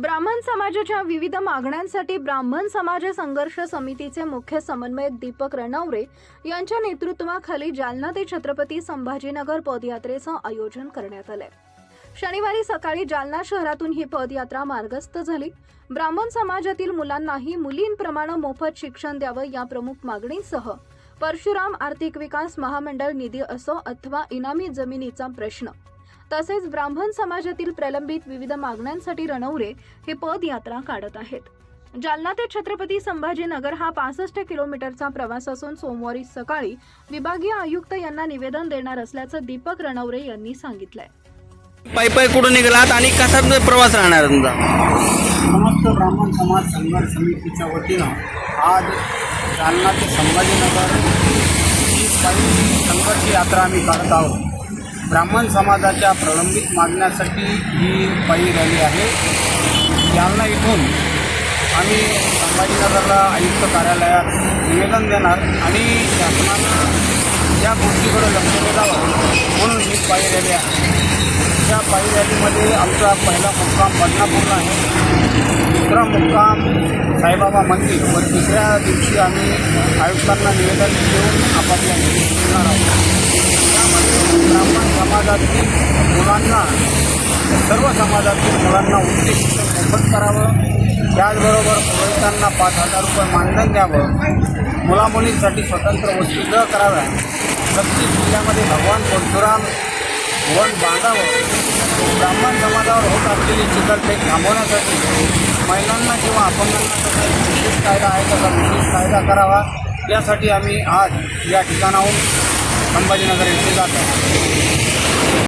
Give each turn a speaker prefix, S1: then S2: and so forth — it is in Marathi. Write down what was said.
S1: ब्राह्मण समाजाच्या विविध मागण्यांसाठी ब्राह्मण समाज संघर्ष समितीचे मुख्य समन्वयक दीपक रणवरे यांच्या नेतृत्वाखाली जालना ते छत्रपती संभाजीनगर पदयात्रेचं आयोजन करण्यात आलंय. शनिवारी सकाळी जालना शहरातून ही पदयात्रा मार्गस्थ झाली. ब्राह्मण समाजातील मुलांनाही मुलींप्रमाणे मोफत शिक्षण द्यावं या प्रमुख मागणीसह परशुराम आर्थिक विकास महामंडळ निधी असो अथवा इनामी जमिनीचा प्रश्न तसेच ब्राह्मण समाजातील प्रलंबित विविध मागण्यांसाठी रणवरे हे पदयात्रा काढत आहेत. जालना ते छत्रपती संभाजीनगर हा पासष्ट किलोमीटरचा प्रवास असून सोमवारी सकाळी विभागीय आयुक्त यांना निवेदन देणार असल्याचं दीपक रणवरे यांनी सांगितलंय.
S2: पायी पायी कुठून निघालात आणि कसा प्रवास राहणार तुमचा?
S3: समस्त ब्राह्मण समाज संघर्ष समितीच्या वतीनं आज जालना ते संभाजीनगर ही पायी संघर्ष यात्रा आम्ही काढत आहोत. ब्राह्मण समाजाच्या प्रलंबित मागण्यासाठी ही पायी रॅली आहे. जालना इथून आम्ही संभाजीनगरला आयुक्त कार्यालयात निवेदन देणार आणि शासनानं या गोष्टीकडे लक्ष द्यावं म्हणून ही पायी रॅली आहे. त्या पायी रॅलीमध्ये आमचा पहिला मुक्काम बदनापूरला आहे. दुसरा मुक्काम साईबाबा मंदिर व तिसऱ्या दिवशी आम्ही आयुक्तांना निवेदन देऊन आपापल्या निवेदन निघणार आहोत. समाजातील मुलांना सर्व समाजातील मुलांना उच्च शिक्षण मोफत करावं. त्याचबरोबर पुरोहितांना पाच हजार रुपये मानधन द्यावं. मुलामुलींसाठी स्वतंत्र वसतिगृह कराव्या. प्रत्येक जिल्ह्यामध्ये भगवान परशुराम वन बांधावं. ब्राह्मण समाजावर होत असलेली चिकलफेक थांबवण्यासाठी महिलांना किंवा अपंगांना तसा विशेष कायदा आहे तसा विशेष कायदा करावा. यासाठी आम्ही आज या ठिकाणाहून संभाजीनगर येथे जातात.